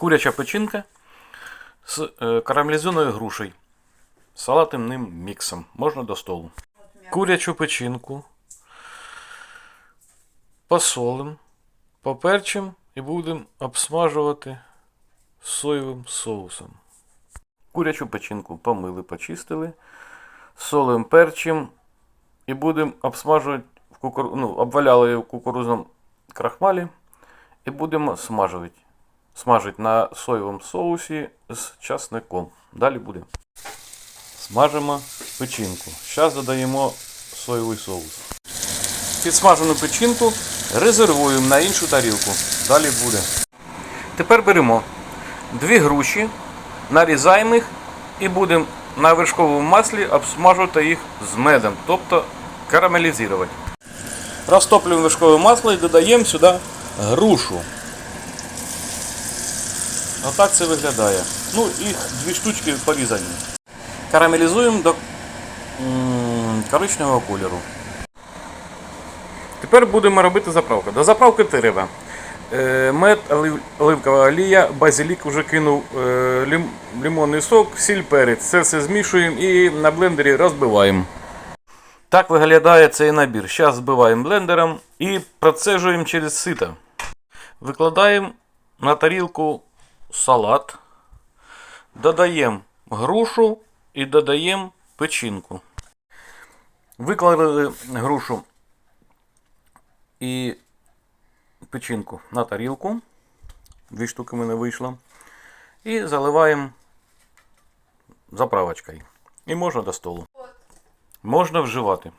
Куряча печінка з е, карамелізованою грушею. Салатним міксом. Можна до столу. Курячу печінку посолим, поперчим і будемо обсмажувати соєвим соусом. Курячу печінку помили, почистили, солим, перчим і будемо обсмажувати в кукур... ну, обваляли її в кукурузному крахмалі і будемо смажувати. Смажити на соєвому соусі з часником. Далі буде. Смажимо печінку. Зараз додаємо соєвий соус. Підсмажену печінку резервуємо на іншу тарілку. Далі буде. Тепер беремо дві груші, нарізаємо їх і будемо на вершковому маслі обсмажувати їх з медом, тобто карамелізувати. Розтоплюємо вершкове масло і додаємо сюди грушу. Отак це виглядає. Ну, їх дві штучки порізані. Карамелізуємо до коричневого кольору. Тепер будемо робити заправку. До заправки треба. е, Мед, оливкова олія, базилік вже кинув, е, лимонний сок, сіль перець. Це все змішуємо і на блендері розбиваємо. Так виглядає цей набір. Зараз збиваємо блендером і процежуємо через сито. Викладаємо на тарілку салат, додаємо грушу і додаємо печінку. Виклали грушу і печінку на тарілку. Дві штуки в мене вийшло. І заливаємо заправочкою. І можна до столу. Можна вживати.